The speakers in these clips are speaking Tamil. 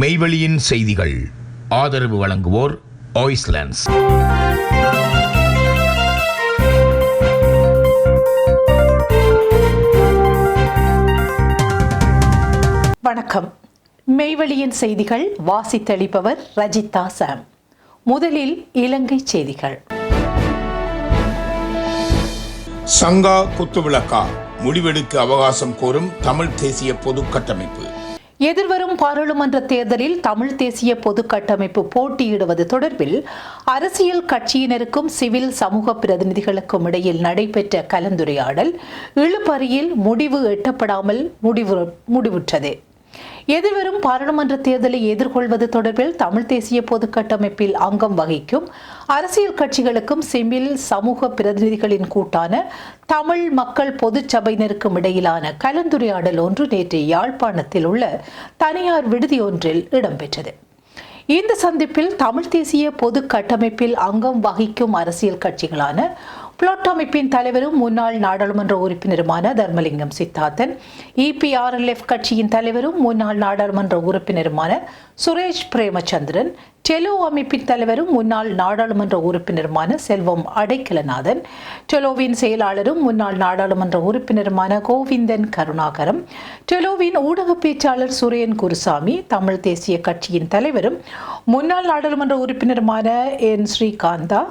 மெய்வெளியின் செய்திகள். ஆதரவு வழங்குவோர் ஆய்ஸ்லாண்ட்ஸ் வணக்கம். மெய்வெளியின் செய்திகள் வாசித்தளிப்பவர் ரஜிதா சாம். முதலில் இலங்கை செய்திகள். சங்கா குத்துவிளக்கா முடிவெடுக்க அவகாசம் கோரும் தமிழ் தேசிய பொது கட்டமைப்பு. எதிர்வரும் பாராளுமன்ற தேர்தலில் தமிழ் தேசிய பொது கட்டமைப்பு போட்டியிடுவது தொடர்பில் அரசியல் கட்சியினருக்கும் சிவில் சமூக பிரதிநிதிகளுக்கும் இடையில் நடைபெற்ற கலந்துரையாடல் இழுபறியில் முடிவு எட்டப்படாமல் முடிவு முடிவுற்றது. எதிர்வரும் பாராளுமன்ற தேர்தலை எதிர்கொள்வது தொடர்பில் தமிழ் தேசிய பொது கட்டமைப்பில் அங்கம் வகிக்கும். அரசியல் கட்சிகளுக்கும் சிவில் சமூக பிரதிநிதிகளின் கூட்டான தமிழ் மக்கள் பொதுச் சபையினருக்கும் இடையிலான கலந்துரையாடல் ஒன்று நேற்று யாழ்ப்பாணத்தில் உள்ள தனியார் விடுதியொன்றில் இடம்பெற்றது. இந்த சந்திப்பில் தமிழ் தேசிய பொது கட்டமைப்பில் அங்கம் வகிக்கும் அரசியல் கட்சிகளான புளோட் அமைப்பின் தலைவரும் முன்னாள் நாடாளுமன்ற உறுப்பினருமான தர்மலிங்கம் சித்தார்த்தன் இபிஆர்எல்எஃப் கட்சியின் தலைவரும் முன்னாள் நாடாளுமன்ற உறுப்பினருமான சுரேஷ் பிரேமச்சந்திரன் டெலோ அமைப்பின் தலைவரும் முன்னாள் நாடாளுமன்ற உறுப்பினருமான செல்வம் அடைக்கலநாதன் டெலோவின் செயலாளரும் முன்னாள் நாடாளுமன்ற உறுப்பினருமான கோவிந்தன் கருணாகரம் டெலோவின் ஊடக பேச்சாளர் சுரேன் குருசாமி தமிழ் தேசிய கட்சியின் தலைவரும் முன்னாள் நாடாளுமன்ற உறுப்பினருமான என் ஸ்ரீகாந்தா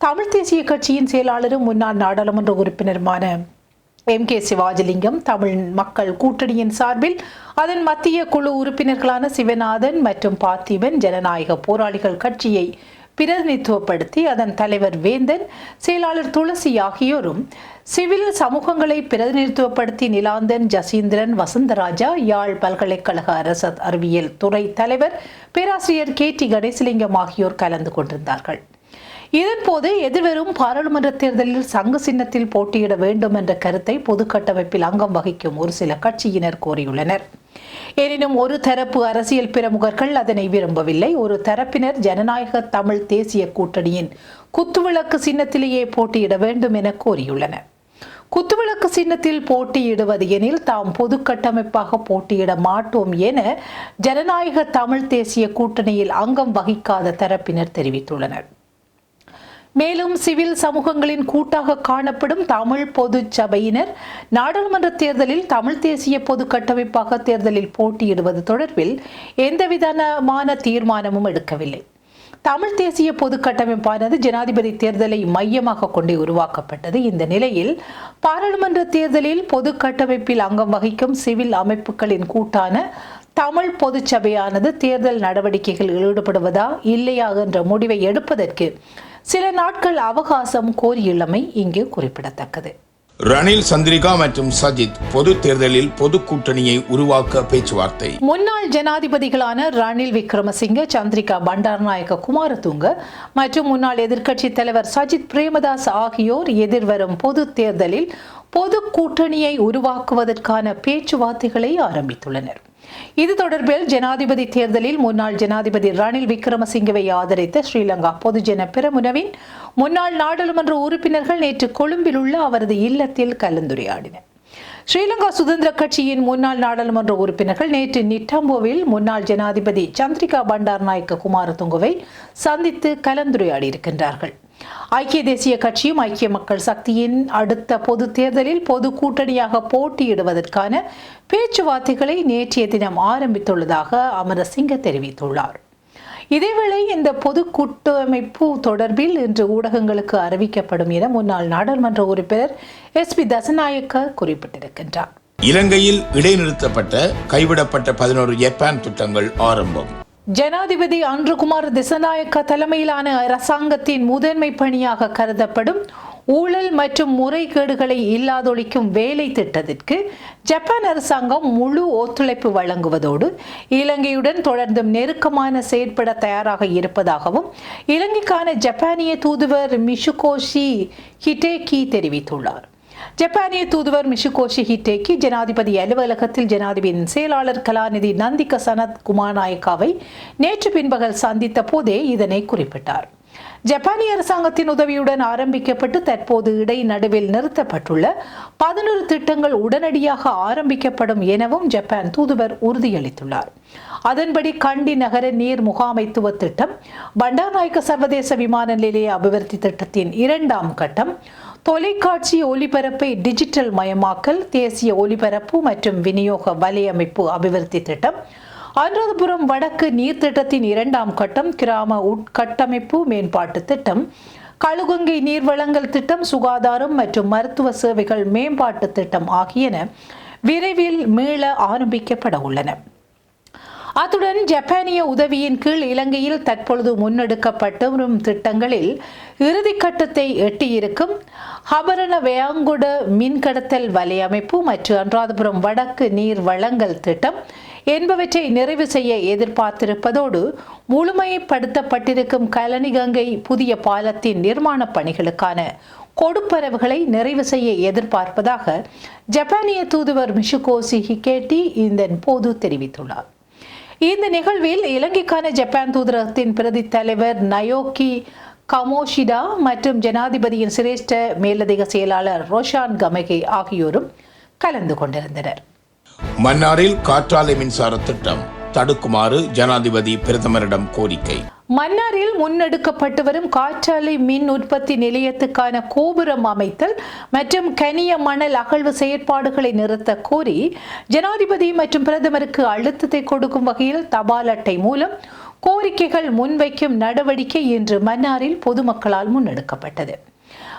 தமிழ் தேசிய கட்சியின் செயலாளரும் முன்னாள் நாடாளுமன்ற உறுப்பினருமான எம் கே சிவாஜிலிங்கம் தமிழ் மக்கள் கூட்டணியின் சார்பில் அதன் மத்திய குழு உறுப்பினர்களான சிவநாதன் மற்றும் பார்த்திபன் ஜனநாயக போராளிகள் கட்சியை பிரதிநிதித்துவப்படுத்தி அதன் தலைவர் வேந்தன் செயலாளர் துளசி ஆகியோரும் சிவில் சமூகங்களை பிரதிநிதித்துவப்படுத்தி நிலாந்தன் ஜசீந்திரன் வசந்தராஜா யாழ் பல்கலைக்கழக அரசு அறிவியல் துறை தலைவர் பேராசிரியர் கே டி கணேசலிங்கம் ஆகியோர் கலந்து கொண்டிருந்தார்கள். இதன்போது எதிர்வரும் பாராளுமன்ற தேர்தலில் சங்கு சின்னத்தில் போட்டியிட வேண்டும் என்ற கருத்தை பொது கட்டமைப்பில் அங்கம் வகிக்கும் ஒரு சில கட்சியினர் கோரியுள்ளனர். எனினும் ஒரு தரப்பு அரசியல் பிரமுகர்கள் அதனை விரும்பவில்லை. ஒரு தரப்பினர் ஜனநாயக தமிழ் தேசிய கூட்டணியின் குத்துவிளக்கு சின்னத்திலேயே போட்டியிட வேண்டும் என கோரியுள்ளனர். குத்துவிளக்கு சின்னத்தில் போட்டியிடுவது எனில் தாம் பொது கட்டமைப்பாக போட்டியிட மாட்டோம் என ஜனநாயக தமிழ் தேசிய கூட்டணியில் அங்கம் வகிக்காத தரப்பினர் தெரிவித்துள்ளனர். மேலும் சிவில் சமூகங்களின் கூட்டாக காணப்படும் தமிழ் பொது சபையினர் நாடாளுமன்ற தேர்தலில் தமிழ் தேசிய பொது கட்டமைப்பாக தேர்தலில் போட்டியிடுவது தொடர்பில் எந்தவிதமான தீர்மானமும் எடுக்கவில்லை. தமிழ் தேசிய பொது கட்டமைப்பானது ஜனாதிபதி தேர்தலை மையமாக கொண்டே உருவாக்கப்பட்டது. இந்த நிலையில் பாராளுமன்ற தேர்தலில் பொது கட்டமைப்பில் அங்கம் வகிக்கும் சிவில் அமைப்புகளின் கூட்டான தமிழ் பொதுச்சபையானது தேர்தல் நடவடிக்கைகளில் ஈடுபடுவதா இல்லையா என்ற முடிவை எடுப்பதற்கு சில நாட்கள் அவகாசம் கோரியுள்ளமை இங்கு குறிப்பிடத்தக்கது. ரணில் சந்திரிகா மற்றும் சஜித் பொது தேர்தலில் பொது கூட்டணியை உருவாக்க பேச்சுவார்த்தை. முன்னாள் ஜனாதிபதிகளான ரணில் விக்ரமசிங்க சந்திரிகா பண்டாரநாயக்க குமாரதுங்க மற்றும் முன்னாள் எதிர்க்கட்சி தலைவர் சஜித் பிரேமதாஸ் ஆகியோர் எதிர்வரும் பொது தேர்தலில் பொது கூட்டணியை உருவாக்குவதற்கான பேச்சுவார்த்தைகளை ஆரம்பித்துள்ளனர். இது தொடர்பில் ஜனாதிபதி தேர்தலில் முன்னாள் ஜனாதிபதி ரணில் விக்ரமசிங்கவை ஆதரித்த ஸ்ரீலங்கா பொதுஜன பெரமுனவின் முன்னாள் நாடாளுமன்ற உறுப்பினர்கள் நேற்று கொழும்பில் உள்ள அவரது இல்லத்தில் கலந்துரையாடினர். ஸ்ரீலங்கா சுதந்திர கட்சியின் முன்னாள் நாடாளுமன்ற உறுப்பினர்கள் நேற்று நிட்டாம்போவில் முன்னாள் ஜனாதிபதி சந்திரிகா பண்டார் நாயக்க குமாரதுங்கவை சந்தித்து கலந்துரையாடி இருக்கின்றார்கள் ஐக்கிய தேசிய கட்சியும் ஐக்கிய மக்கள் சக்தியின் அடுத்த பொது தேர்தலில் பொது கூட்டணியாக போட்டியிடுவதற்கான பேச்சுவார்த்தைகளை நேற்றைய தினம் ஆரம்பித்துள்ளதாக அமரசிங்க தெரிவித்துள்ளார். இதேவேளை இந்த பொது கூட்டமைப்பு தொடர்பில் இன்று ஊடகங்களுக்கு அறிவிக்கப்படும் என முன்னாள் நாடாளுமன்ற உறுப்பினர் எஸ் பி தசநாயக்க குறிப்பிட்டிருக்கின்றார். இலங்கையில் இடைநிறுத்தப்பட்ட கைவிடப்பட்ட பதினோரு ஜப்பான் திட்டங்கள் ஆரம்பம். ஜனாதிபதி அன்றுகுமார் திசநாயக்க தலைமையிலான அரசாங்கத்தின் முதன்மை பணியாக கருதப்படும் ஊழல் மற்றும் முறைகேடுகளை இல்லாதொழிக்கும் வேலை திட்டத்திற்கு ஜப்பான் அரசாங்கம் முழு ஒத்துழைப்பு வழங்குவதோடு இலங்கையுடன் தொடர்ந்தும் நெருக்கமான செயற்பட தயாராக இருப்பதாகவும் இலங்கைக்கான ஜப்பானிய தூதுவர் மிஷுகோஷி ஹிடேகி தெரிவித்துள்ளார். ஜப்பானிய தூதுவர் மிஷுகோஷி ஹிட்டேக்கி ஜனாதிபதி அலுவலகத்தில் ஜனாதிபதியின் செயலாளர் கலாநிதி நந்திக சனத் குமார் நாயக்காவை நேற்று பின்பகல் சந்தித்த போதே இதனை குறிப்பிட்டார். ஜப்பானிய அரசாங்கத்தின் உதவியுடன் ஆரம்பிக்கப்பட்டு தற்போது இடை நடுவில் நிறுத்தப்பட்டுள்ள பதினொரு திட்டங்கள் உடனடியாக ஆரம்பிக்கப்படும் எனவும் ஜப்பான் தூதுவர் உறுதியளித்துள்ளார். அதன்படி கண்டி நகர நீர் முகாமைத்துவ திட்டம் பண்டாநாயக்க சர்வதேச விமான நிலைய அபிவிருத்தி திட்டத்தின் இரண்டாம் கட்டம் தொலைக்காட்சி ஒலிபரப்பை டிஜிட்டல் மயமாக்கல் தேசிய ஒலிபரப்பு மற்றும் விநியோக வலையமைப்பு அபிவிருத்தி திட்டம் அனுராதபுரம் வடக்கு நீர் திட்டத்தின் இரண்டாம் கட்டம் கிராம உட்கட்டமைப்பு மேம்பாட்டு திட்டம் கழுகுங்கை நீர்வளங்கள் திட்டம் சுகாதாரம் மற்றும் மருத்துவ சேவைகள் மேம்பாட்டு திட்டம் ஆகியன விரைவில் மீள ஆரம்பிக்கப்பட உள்ளன. அத்துடன் ஜப்பானிய உதவியின் கீழ் இலங்கையில் தற்பொழுது முன்னெடுக்கப்பட்டு வரும் திட்டங்களில் இறுதிக்கட்டத்தை எட்டியிருக்கும் ஹபரண வேங்குட மின்கடத்தல் வலையமைப்பு மற்றும் அனுராதபுரம் வடக்கு நீர் வழங்கல் திட்டம் என்பவற்றை நிறைவு செய்ய எதிர்பார்த்திருப்பதோடு முழுமைப்படுத்தப்பட்டிருக்கும் கலனிகங்கை புதிய பாலத்தின் நிர்மாணப் பணிகளுக்கான கொடுப்பரவுகளை நிறைவு செய்ய எதிர்பார்ப்பதாக ஜப்பானிய தூதுவர் மிஷுகோசி ஹிகேட்டி இந்த போது தெரிவித்துள்ளார். இந்த நிகழ்வில் இலங்கைக்கான ஜப்பான் தூதரகத்தின் பிரதி தலைவர் நயோகி கமோஷிடா மற்றும் ஜனாதிபதியின் சிரேஷ்ட மேலதிக செயலாளர் ரோஷான் கமகே ஆகியோரும் கலந்து கொண்டிருந்தனர். மன்னாரில் காற்றாலை மின்சார திட்டம் தடுக்குமாறு ஜனாதிபதி பிரதமரிடம் கோரிக்கை. மன்னாரில் முன்னெடுக்கப்பட்டு வரும் காற்றாலை மின் உற்பத்தி நிலையத்துக்கான கோபுரம் அமைத்தல் மற்றும் கனிய மணல் அகழ்வு செயற்பாடுகளை நிறுத்த கோரி ஜனாதிபதி மற்றும் பிரதமருக்கு அழுத்தத்தை கொடுக்கும் வகையில் தபால் அட்டை மூலம் கோரிக்கைகள் முன்வைக்கும் நடவடிக்கை இன்று மன்னாரில் பொதுமக்களால் முன்னெடுக்கப்பட்டது.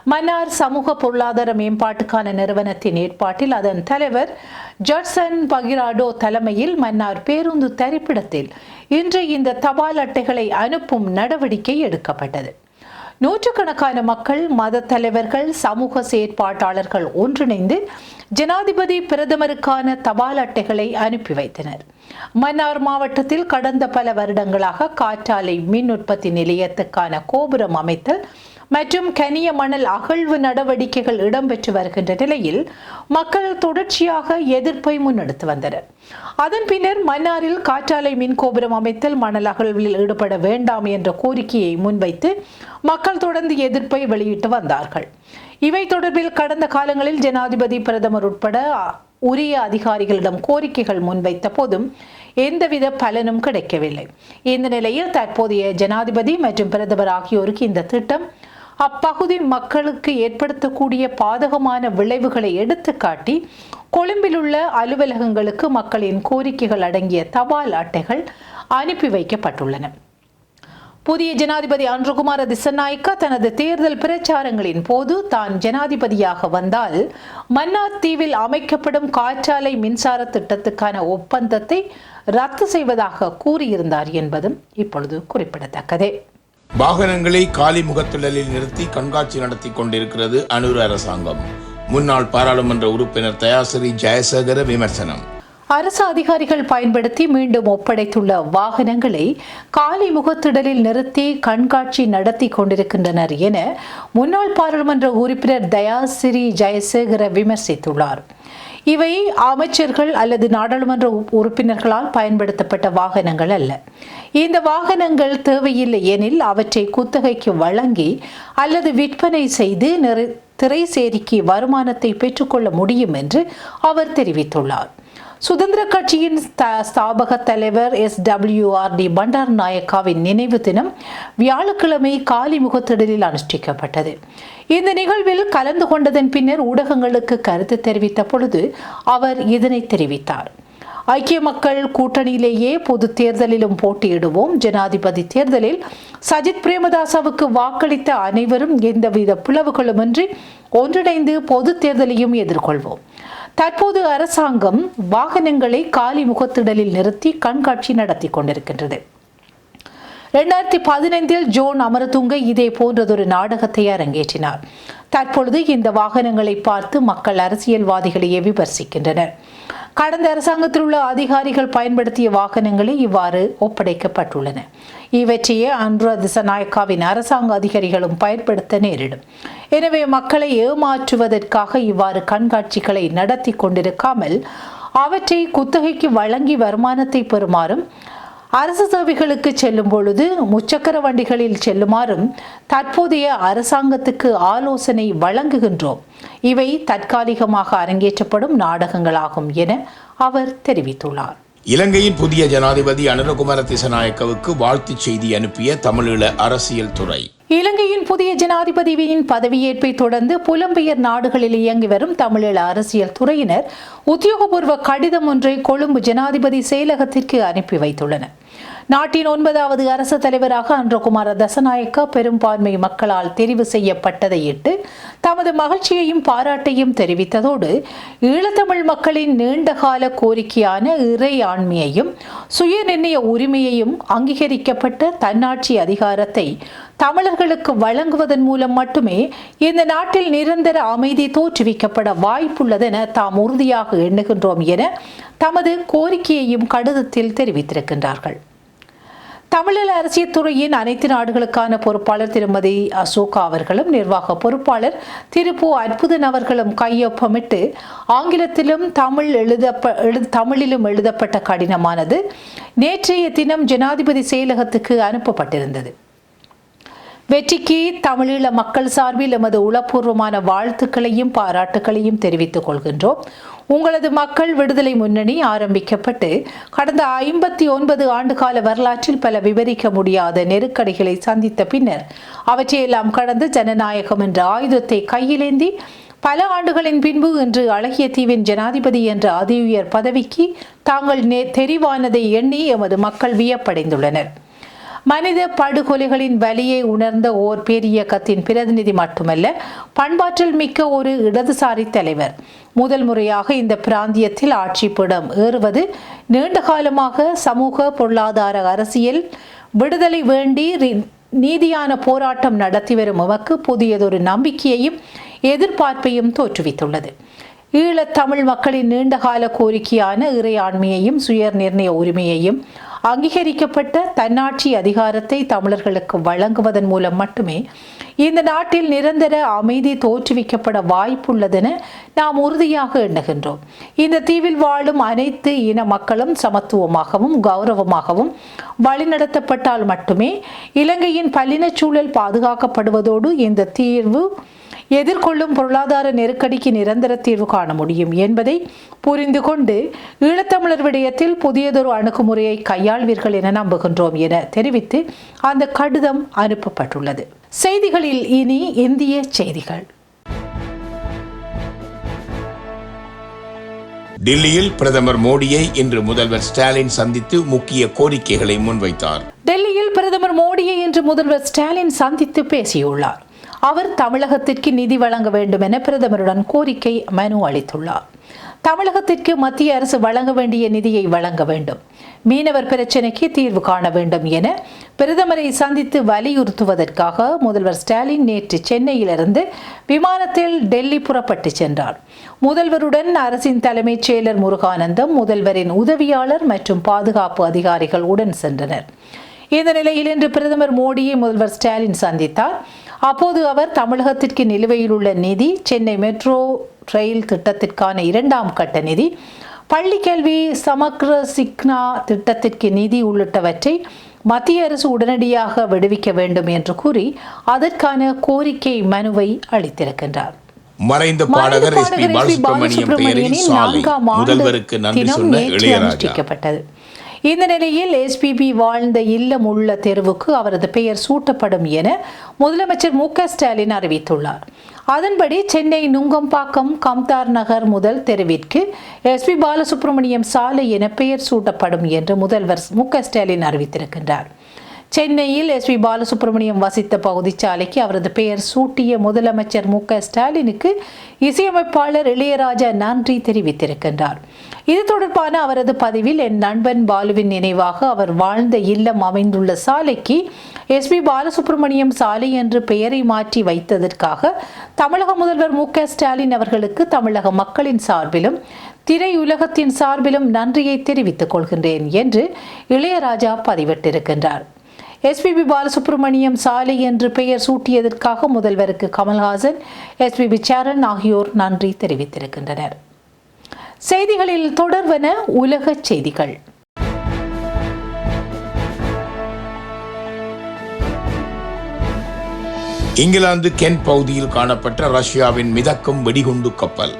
மன்னார் சமூக பொருளாதார மேம்பாட்டுக்கான நிறுவனத்தின் ஏற்பாட்டில் அதன் தலைவர் ஜட்சன் பகிராடோ தலைமையில் மன்னார் பேருந்து தரிப்பிடத்தில் இன்று இந்த தபால் அட்டைகளை அனுப்பும் நடவடிக்கை எடுக்கப்பட்டது. நூற்றுக்கணக்கான மக்கள் மத தலைவர்கள் சமூக செயற்பாட்டாளர்கள் ஒன்றிணைந்து ஜனாதிபதி பிரதமருக்கான தபால் அட்டைகளை அனுப்பி வைத்தனர். மன்னார் மாவட்டத்தில் கடந்த பல வருடங்களாக காற்றாலை மின் உற்பத்தி நிலையத்துக்கான கோபுரம் அமைத்தல் மற்றும் கனிய மணல் அகழ்வு நடவடிக்கைகள் இடம்பெற்று வருகின்ற நிலையில் மக்கள் தொடர்ச்சியாக எதிர்ப்பை முன்னெடுத்து வந்தனர். அதன் பின்னர் மன்னாரில் காற்றாலை மின் கோபுரம் அமைத்தல் மணல் அகழ்வில் ஈடுபட வேண்டாம் என்ற கோரிக்கையை முன்வைத்து மக்கள் தொடர்ந்து எதிர்ப்பை வெளியிட்டு வந்தார்கள். இவை தொடர்பில் கடந்த காலங்களில் ஜனாதிபதி பிரதமர் உட்பட உரிய அதிகாரிகளிடம் கோரிக்கைகள் முன்வைத்த போதும் எந்தவித பலனும் கிடைக்கவில்லை. இந்த நிலையில் தற்போதைய ஜனாதிபதி மற்றும் பிரதமர் ஆகியோருக்கு இந்த திட்டம் அப்பகுதி மக்களுக்கு ஏற்படுத்தக்கூடிய பாதகமான விளைவுகளை எடுத்துக்காட்டி கொழும்பிலுள்ள அலுவலகங்களுக்கு மக்களின் கோரிக்கைகள் அடங்கிய தபால் அட்டைகள் அனுப்பி வைக்கப்பட்டுள்ளன. புதிய ஜனாதிபதி அன்றுகுமார திசநாயக்கா தனது தேர்தல் பிரச்சாரங்களின் போது தான் ஜனாதிபதியாக வந்தால் மன்னார் தீவில் அமைக்கப்படும் காற்றாலை மின்சார திட்டத்துக்கான ஒப்பந்தத்தை ரத்து செய்வதாக கூறியிருந்தார் என்பதும் இப்பொழுது குறிப்பிடத்தக்கதே. வாகனங்களை காலிமுகத்திடலில் நிறுத்தி கண்காட்சி நடத்தி கொண்டிருக்கிறது அனுர அரசாங்கம். முன்னாள் பாராளுமன்ற உறுப்பினர் தயாசிரி ஜெயசேகர விமர்சனம். அரசு அதிகாரிகள் பயன்படுத்தி மீண்டும் ஒப்படைத்துள்ள வாகனங்களை காலி முகத்திடலில் நிறுத்தி கண்காட்சி நடத்தி கொண்டிருக்கின்றனர் என முன்னாள் பாராளுமன்ற உறுப்பினர் தயாசிரி ஜெயசேகர விமர்சித்துள்ளார். இவை அமைச்சர்கள் அல்லது நாடாளுமன்ற உறுப்பினர்களால் பயன்படுத்தப்பட்ட வாகனங்கள் அல்ல. இந்த வாகனங்கள் தேவையில்லை எனில் அவற்றை குத்தகைக்கு வழங்கி அல்லது விற்பனை செய்து நிறை திரைசேரிக்கு வருமானத்தை பெற்றுக்கொள்ள முடியும் என்று அவர் தெரிவித்துள்ளார். சுதந்திர கட்சியின் ஸ்தாபக தலைவர் எஸ் டபிள்யூஆர்டி பண்டார் நாயக்காவின் நினைவு தினம் வியாழக்கிழமை காலி முகத்திடலில் அனுஷ்டிக்கப்பட்டது. இந்த நிகழ்வில் கலந்து கொண்டதன் பின்னர் ஊடகங்களுக்கு கருத்து தெரிவித்த பொழுது அவர் இதனை தெரிவித்தார். ஐக்கிய மக்கள் கூட்டணியிலேயே பொது தேர்தலிலும் போட்டியிடுவோம். ஜனாதிபதி தேர்தலில் சஜித் பிரேமதாசவுக்கு வாக்களித்த அனைவரும் எந்தவித பிளவுகளுமின்றி ஒன்றிணைந்து பொது தேர்தலையும் எதிர்கொள்வோம். தற்போது அரசாங்கம் வாகனங்களை காலி முகத்திடலில் நிறுத்தி கண்காட்சி நடத்தி கொண்டிருக்கின்றது. இரண்டாயிரத்தி பதினைந்தில் ஜோன் அமரதுங்க இதே போன்றதொரு நாடகத்தை அரங்கேற்றினார். தற்பொழுது இந்த வாகனங்களை பார்த்து மக்கள் அரசியல்வாதிகளையே விமர்சிக்கின்றனர். கடந்த அரசாங்கத்தில் உள்ள அதிகாரிகள் பயன்படுத்திய வாகனங்களே இவ்வாறு ஒப்படைக்கப்பட்டுள்ளன. இவற்றையே அன்ரு திசநாயக்காவின் அரசாங்க அதிகாரிகளும் பயன்படுத்த நேரிடும். எனவே மக்களை ஏமாற்றுவதற்காக இவ்வாறு கண்காட்சிகளை நடத்தி கொண்டிருக்காமல் அவற்றை குத்தகைக்கு வழங்கி வருமானத்தை பெறுமாறும் அரசு சேவைகளுக்கு செல்லும் பொழுது முச்சக்கர வண்டிகளில் செல்லுமாறும் தற்போதைய அரசாங்கத்துக்கு ஆலோசனை வழங்குகின்றோம். இவை தற்காலிகமாக அரங்கேற்றப்படும் நாடகங்களாகும் என அவர் தெரிவித்துள்ளார். இலங்கையின் புதிய ஜனாதிபதி அனுரகுமார திசநாயக்கவுக்கு வாழ்த்துச் செய்தி அனுப்பிய தமிழீழ அரசியல் துறை. இலங்கையின் புதிய ஜனாதிபதியின் பதவியேற்பை தொடர்ந்து புலம்பெயர் நாடுகளில் இயங்கி வரும் தமிழீழ அரசியல் துறையினர் உத்தியோகபூர்வ கடிதம் ஒன்றை கொழும்பு ஜனாதிபதி செயலகத்திற்கு அனுப்பி வைத்துள்ளனர். நாட்டின் ஒன்பதாவது அரசு தலைவராக அன்றகுமார தசநாயக்க பெரும்பான்மை மக்களால் தெரிவு செய்யப்பட்டதையிட்டு தமது மகிழ்ச்சியையும் பாராட்டையும் தெரிவித்ததோடு ஈழத்தமிழ் மக்களின் நீண்டகால கோரிக்கையான இறை ஆண்மையையும் சுயநிர்ணய உரிமையையும் அங்கீகரிக்கப்பட்ட தன்னாட்சி அதிகாரத்தை தமிழர்களுக்கு வழங்குவதன் மூலம் மட்டுமே இந்த நாட்டில் நிரந்தர அமைதி தோற்றுவிக்கப்பட வாய்ப்புள்ளதென தாம் உறுதியாக எண்ணுகின்றோம் என தமது கோரிக்கையையும் கடிதத்தில் தெரிவித்திருக்கின்றார்கள். தமிழீழ அரசியல் துறையின் அனைத்து நாடுகளுக்கான பொறுப்பாளர் திருமதி அசோகா அவர்களும் நிர்வாக பொறுப்பாளர் திருப்பூ அற்புதன் அவர்களும் கையொப்பமிட்டு ஆங்கிலத்திலும் தமிழ் எழுதப்ப எழு தமிழிலும் எழுதப்பட்ட கடினமானது நேற்றைய தினம் ஜனாதிபதி செயலகத்துக்கு அனுப்பப்பட்டிருந்தது. வெற்றிக்கு தமிழீழ மக்கள் சார்பில் எமது உளப்பூர்வமான வாழ்த்துக்களையும் பாராட்டுக்களையும் தெரிவித்துக் கொள்கின்றோம். உங்களது மக்கள் விடுதலை முன்னணி ஆரம்பிக்கப்பட்டு கடந்த ஐம்பத்தி ஒன்பது ஆண்டுகால வரலாற்றில் பல விவரிக்க முடியாத நெருக்கடிகளை சந்தித்த பின்னர் அவற்றையெல்லாம் கடந்து ஜனநாயகம் என்ற ஆயுதத்தை கையிலேந்தி பல ஆண்டுகளின் பின்பு இன்று அழகிய தீவின் ஜனாதிபதி என்ற அதி உயர் பதவிக்கு தாங்கள் நே தெரிவானதை எண்ணி எமது மக்கள் வியப்படைந்துள்ளனர். மனித படுகொலைகளின் வலியை உணர்ந்த ஓர் பேரியக்கத்தின் பிரதிநிதி மட்டுமல்ல பண்பாற்றல் மிக்க ஒரு இடதுசாரி தலைவர். முதல் முறையாக இந்த பிராந்தியத்தில் ஆட்சி பீடம் ஏறுவது நீண்ட காலமாக சமூக பொருளாதார அரசியல் விடுதலை வேண்டி ரி- நீதியான போராட்டம் நடத்தி வரும் எமக்கு புதியதொரு நம்பிக்கையையும் எதிர்பார்ப்பையும் தோற்றுவித்துள்ளது. ஈழத்தமிழ் மக்களின் நீண்டகால கோரிக்கையான இறையாண்மையையும் சுய நிர்ணய உரிமையையும் அங்கீகரிக்கப்பட்ட தன்னாட்சி அதிகாரத்தை தமிழர்களுக்கு வழங்குவதன் மூலம் மட்டுமே இந்த நாட்டில் நிரந்தர அமைதி தோற்றுவிக்கப்பட வாய்ப்புள்ளதென நாம் உறுதியாக எண்ணுகின்றோம். இந்த தீவில் வாழும் அனைத்து இன மக்களும் சமத்துவமாகவும் கௌரவமாகவும் வழிநடத்தப்பட்டால் மட்டுமே இலங்கையின் பல்லினச் சூழல் பாதுகாக்கப்படுவதோடு இந்த தீர்வு எதிர்கொள்ளும் பொருளாதார நெருக்கடிக்கு நிரந்தர தீர்வு காண முடியும் என்பதை புரிந்து கொண்டு ஈழத்தமிழர் விடயத்தில் புதியதொரு அணுகுமுறையை கையாள்வீர்கள் என நம்புகின்றோம் என தெரிவித்து அந்த கடிதம் அனுப்பப்பட்டுள்ளது. செய்திகளில் இனி இந்திய செய்திகள். டில்லியில் பிரதமர் மோடியை இன்று முதல்வர் ஸ்டாலின் சந்தித்து முக்கிய கோரிக்கைகளை முன்வைத்தார். டெல்லியில் பிரதமர் மோடியை இன்று முதல்வர் ஸ்டாலின் சந்தித்து பேசியுள்ளார். அவர் தமிழகத்திற்கு நிதி வழங்க வேண்டும் என பிரதமருடன் கோரிக்கை மனு அளித்துள்ளார். தமிழகத்திற்கு மத்திய அரசு வழங்க வேண்டிய நிதியை வழங்க வேண்டும். மீனவர் பிரச்சினைக்கு தீர்வு காண வேண்டும் என பிரதமரை சந்தித்து வலியுறுத்துவதற்காக முதல்வர் ஸ்டாலின் நேற்று சென்னையிலிருந்து விமானத்தில் டெல்லி புறப்பட்டு சென்றார். முதல்வருடன் அரசின் தலைமைச் செயலர் முருகானந்தம் முதல்வரின் உதவியாளர் மற்றும் பாதுகாப்பு அதிகாரிகள் உடன் சென்றனர். இந்த நிலையில் இன்று பிரதமர் மோடியை முதல்வர் ஸ்டாலின் சந்தித்தார். அப்போது அவர் தமிழகத்திற்கு நிலுவையில் உள்ள நிதி சென்னை மெட்ரோ ரயில் திட்டத்திற்கான இரண்டாம் கட்ட நிதி பள்ளி கல்வி சமக்ர சிக்னா திட்டத்திற்கு நிதி உள்ளிட்டவற்றை மத்திய அரசு உடனடியாக விடுவிக்க வேண்டும் என்று கூறி அதற்கான கோரிக்கை மனுவை அளித்திருக்கின்றார். மறைந்த பாடகர் எஸ் பி சாலை. முதல்வருக்கு நன்றி தினம் நேற்று அனுஷ்டிக்கப்பட்டது. இந்த நிலையில் எஸ்பிபி வாழ்ந்த இல்லம் உள்ள தெருவுக்கு அவரது பெயர் சூட்டப்படும் என முதலமைச்சர் மு ஸ்டாலின் அறிவித்துள்ளார். அதன்படி சென்னை நுங்கம்பாக்கம் கம்தார் நகர் முதல் தெருவிற்கு எஸ்பி பாலசுப்ரமணியம் சாலை என பெயர் சூட்டப்படும் என்று முதல்வர் மு ஸ்டாலின் அறிவித்திருக்கின்றார். சென்னையில் எஸ் பி பாலசுப்ரமணியம் வசித்த பகுதி சாலைக்கு அவரது பெயர் சூட்டிய முதலமைச்சர் மு க ஸ்டாலினுக்கு இசையமைப்பாளர் இளையராஜா நன்றி தெரிவித்திருக்கின்றார். இது தொடர்பான அவரது பதிவில் என் நண்பன் பாலுவின் நினைவாக அவர் வாழ்ந்த இல்லம் அமைந்துள்ள சாலைக்கு எஸ் பி பாலசுப்ரமணியம் சாலை என்று பெயரை மாற்றி வைத்ததற்காக தமிழக முதல்வர் மு க ஸ்டாலின் அவர்களுக்கு தமிழக மக்களின் சார்பிலும் திரையுலகத்தின் சார்பிலும் நன்றியை தெரிவித்துக் கொள்கின்றேன் என்று இளையராஜா பதிவிட்டிருக்கின்றார். எஸ்பிபி பாலசுப்ரமணியம் சாலை என்று பெயர் சூட்டியதற்காக முதல்வருக்கு கமல்ஹாசன் எஸ்பிபி சரண் ஆகியோர் நன்றி தெரிவித்திருக்கின்றனர். செய்திகளில் தொடர்வன உலக செய்திகள். இங்கிலாந்து கென் பகுதியில் காணப்பட்ட ரஷ்யாவின் மிதக்கும் வெடிகுண்டு கப்பல்.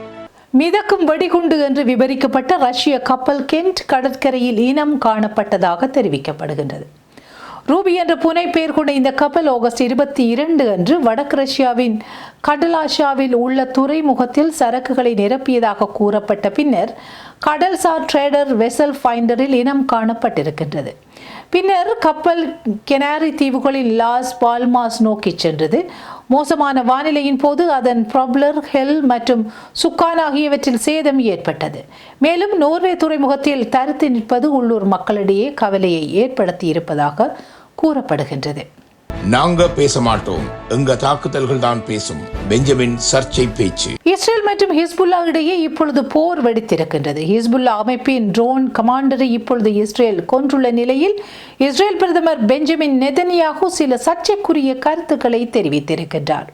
மிதக்கும் வெடிகுண்டு என்று விவரிக்கப்பட்ட ரஷ்ய கப்பல் கென்ட் கடற்கரையில் இனம் காணப்பட்டதாக தெரிவிக்கப்படுகின்றது. ரூபி என்ற புனை பெயர் கொண்ட இந்த கப்பல் ஆகஸ்ட் இருபத்தி இரண்டு அன்று வடக்கு ரஷ்யாவின் கடலாஷாவில் உள்ள துறைமுகத்தில் சரக்குகளை நிரப்பியதாக கூறப்பட்ட பின்னர் கடல்சார் ட்ரேடர் வெசல் ஃபைண்டரில் இனம் காணப்பட்டிருக்கின்றது. பின்னர் கப்பல் கெனாரி தீவுகளில் லாஸ் பால்மாஸ் நோக்கி சென்றது. மோசமான வானிலையின் போது அதன் ப்ராப்ளர் ஹெல் மற்றும் சுக்கான் ஆகியவற்றில் சேதம் ஏற்பட்டது. மேலும் நோர்வே துறைமுகத்தில் தரித்து நிற்பது உள்ளூர் மக்களிடையே கவலையை ஏற்படுத்தி இருப்பதாக கூறப்படுகின்றது. நாங்க பேச மாட்டோம் எங்க தாக்குதல்கள் தான் பேசும். பெஞ்சமின் சர்ச்சை பேச்சு. இஸ்ரேல் மற்றும் ஹிஸ்புல்லா இடையே இப்பொழுது போர் வெடித்திருக்கின்றது. ஹிஸ்புல்லா அமைப்பின் ட்ரோன் கமாண்டரை இப்பொழுது இஸ்ரேல் கொன்றுள்ள நிலையில் இஸ்ரேல் பிரதமர் பெஞ்சமின் நெதன்யாகு சில சர்ச்சைக்குரிய கருத்துக்களை தெரிவித்திருக்கின்றார்.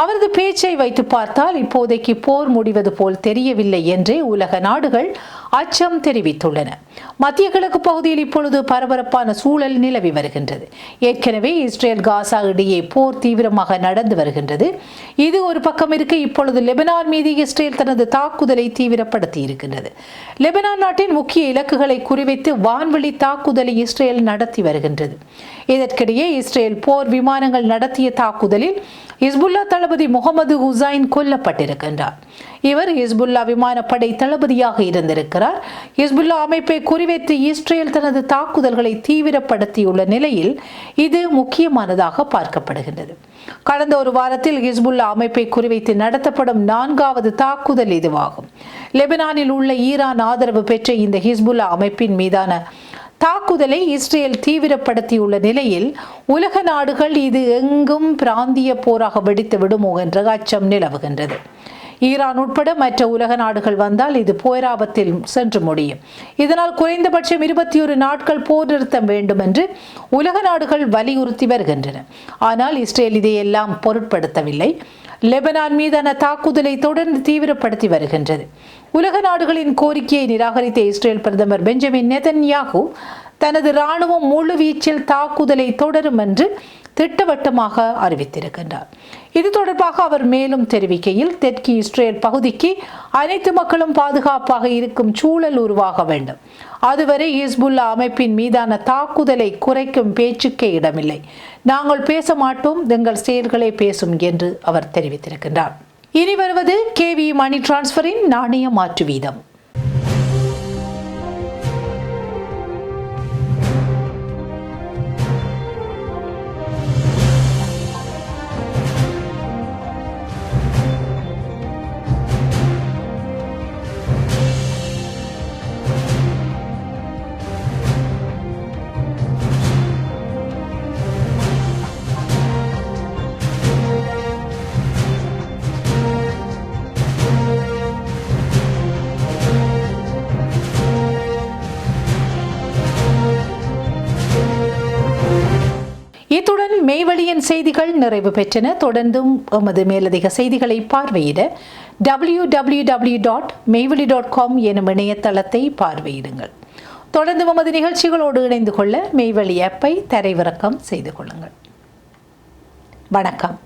அவரது பேச்சை வைத்து பார்த்தால் இப்போதைக்கு போர் முடிவது போல் தெரியவில்லை என்றே உலக நாடுகள் அச்சம் தெரிவித்துள்ளன. மத்திய கிழக்கு பகுதியில் இப்பொழுது பரபரப்பான சூழல் நிலவி வருகின்றது. ஏற்கனவே இஸ்ரேல் காசா இடையே போர் தீவிரமாக நடந்து வருகின்றது. இது ஒரு பக்கம் இருக்க இப்பொழுது லெபனான் மீது இஸ்ரேல் தனது தாக்குதலை தீவிரப்படுத்தி இருக்கின்றது. லெபனான் நாட்டின் முக்கிய இலக்குகளை குறிவைத்து வான்வெளி தாக்குதலை இஸ்ரேல் நடத்தி வருகின்றது. இதற்கிடையே இஸ்ரேல் போர் விமானங்கள் நடத்திய தாக்குதலில் ஹிஸ்புல்லா தளபதி முகமது ஹுசைன் கொல்லப்பட்டிருக்கின்றார். இவர் ஹிஸ்புல்லா விமானப்படை தளபதியாக இருந்திருக்கிறார். ஹிஸ்புல்லா அமைப்பை குறிவைத்து இஸ்ரேல் தனது தாக்குதல்களை தீவிரப்படுத்தியுள்ள நிலையில் இது முக்கியமானதாக பார்க்கப்படுகின்றது. கடந்த ஒரு வாரத்தில் ஹிஸ்புல்லா அமைப்பை குறிவைத்து நடத்தப்படும் நான்காவது தாக்குதல் இதுவாகும். லெபனானில் உள்ள ஈரான் ஆதரவு பெற்ற இந்த ஹிஸ்புல்லா அமைப்பின் மீதான தாக்குதலை இஸ்ரேல் தீவிரப்படுத்தியுள்ள நிலையில் உலக நாடுகள் இது எங்கும் பிராந்திய போராக வெடித்து விடுமோ என்ற அச்சம் நிலவுகின்றது. ஈரான் உட்பட மற்ற உலக நாடுகள் வந்தால் இது போராபத்தில் சென்று முடியும். இதனால் குறைந்தபட்சம் இருபத்தி ஒரு நாட்கள் போர் நிறுத்தம் வேண்டும் என்று உலக நாடுகள் வலியுறுத்தி வருகின்றன. ஆனால் இஸ்ரேல் இதையெல்லாம் பொருட்படுத்தவில்லை. லெபனான் மீதான தாக்குதலை தொடர்ந்து தீவிரப்படுத்தி வருகின்றது. உலக நாடுகளின் கோரிக்கையை நிராகரித்த இஸ்ரேல் பிரதமர் பெஞ்சமின் நெதன்யாகு தனது ராணுவம் முழு வீச்சில் தாக்குதலை தொடரும் என்று திட்டவட்டமாக அறிவித்திருக்கின்றார். இது தொடர்பாக அவர் மேலும் தெரிவிக்கையில் தெற்கு இஸ்ரேல் பகுதிக்கு அனைத்து மக்களும் பாதுகாப்பாக இருக்கும் சூழல் உருவாக வேண்டும். அதுவரை ஹிஸ்புல்லா அமைப்பின் மீதான தாக்குதலை குறைக்கும் பேச்சுக்கே இடமில்லை. நாங்கள் பேச மாட்டோம் எங்கள் செயல்களே பேசும் என்று அவர் தெரிவித்திருக்கின்றார். இனி வருவது கேவி மணி டிரான்ஸ்பரின் நாணய மாற்று வீதம். மெய்வழியின் செய்திகள் நிறைவு பெற்றன. தொடர்ந்தும் எமது மேலதிக செய்திகளை பார்வையிட W W W dot Meivazhi dot com எனும் இணையதளத்தை பார்வையிடுங்கள். தொடர்ந்து எமது நிகழ்ச்சிகளோடு இணைந்து கொள்ள மெய்வழி ஆப்பை தரைவிறக்கம் செய்து கொள்ளுங்கள். வணக்கம்.